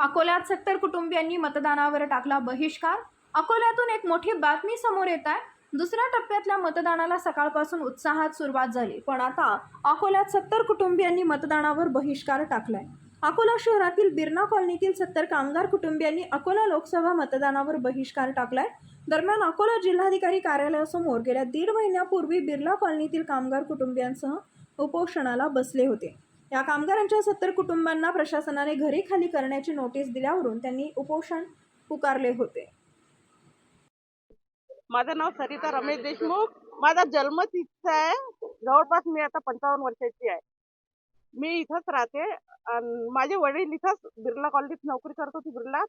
अकोल्यात सत्तर कुटुंबियांनी मतदानावर टाकला बहिष्कार. अकोल्यातून एक मोठी बातमी समोर येत आहे. दुसऱ्या टप्प्यातल्या मतदानाला सकाळपासून उत्साहात सुरुवात झाली. पण आता अकोल्यात सत्तर कुटुंबियांनी मतदानावर बहिष्कार टाकलाय. अकोला शहरातील बिर्ना कॉलनीतील सत्तर कामगार कुटुंबियांनी अकोला लोकसभा मतदानावर बहिष्कार टाकलाय. दरम्यान अकोला जिल्हाधिकारी कार्यालयासमोर गेल्या दीड महिन्यापूर्वी बिर्ला कॉलनीतील कामगार कुटुंबियांसह उपोषणाला बसले होते. या कामगारांच्या सत्तर कुटुंबांना प्रशासनाने घरी खाली करण्याची नोटीस दिल्यावरून त्यांनी उपोषण पुकारले होते. माझं नाव सरिता रमेश देशमुख. माझा जन्म तिथचा आहे. जवळपास मी आता पंचावन्न वर्षाची आहे. मी इथंच राहते. अन माझे वडील इथंच बिर्ला कॉलनीत नोकरी करत होती बिर्ला.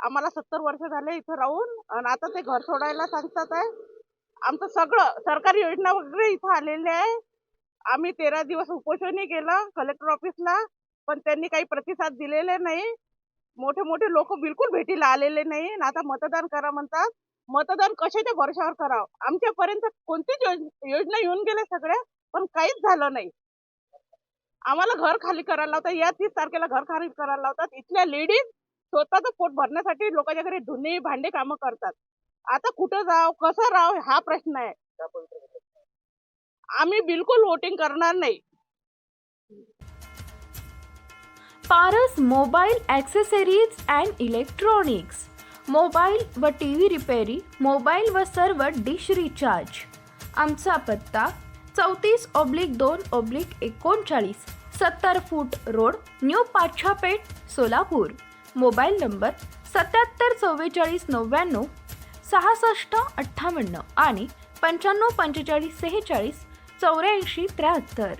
आम्हाला सत्तर वर्ष झाले इथं राहून. आणि आता ते घर सोडायला सांगतात आहे. आमचं सगळं सरकारी योजना वगैरे इथं आलेले आहे. आम्ही तेरा दिवस उपोषणही केलं कलेक्टर ऑफिसला पण त्यांनी काही प्रतिसाद दिलेले नाही. मोठे मोठे लोक बिलकुल भेटीला आलेले नाही. आता मतदान करा म्हणतात. मतदान कशाच्या भरोशावर करावं? आमच्यापर्यंत कोणतीच योजना येऊन गेल्या सगळ्या पण काहीच झालं नाही. आम्हाला घर खाली करायला लावतात. या तीस तारखेला घर खाली करायला लावतात. इथल्या लेडीज स्वतःच पोट भरण्यासाठी लोकांच्या घरी धुणे भांडे कामं करतात. आता कुठं जाव कसं राहाव हा प्रश्न आहे. आम्ही बिलकुल वोटिंग करणार नाही. Paras mobile accessories and electronics mobile व टी व्ही रिपेरी मोबाईल व सर्व डिश रिचार्ज आमचा पत्ता चौतीस ऑब्लिक दोन ऑब्लिक एकोणचाळीस सत्तर foot road new Pachhapeth Solapur. Mobile number सत्याहत्तर चव्वेचाळीस नव्याण्णव सहासष्ट अठ्ठावन्न आणि पंच्याण्णव पंचेचाळीस सेहेचाळीस चौऱ्याऐंशी त्र्याहत्तर.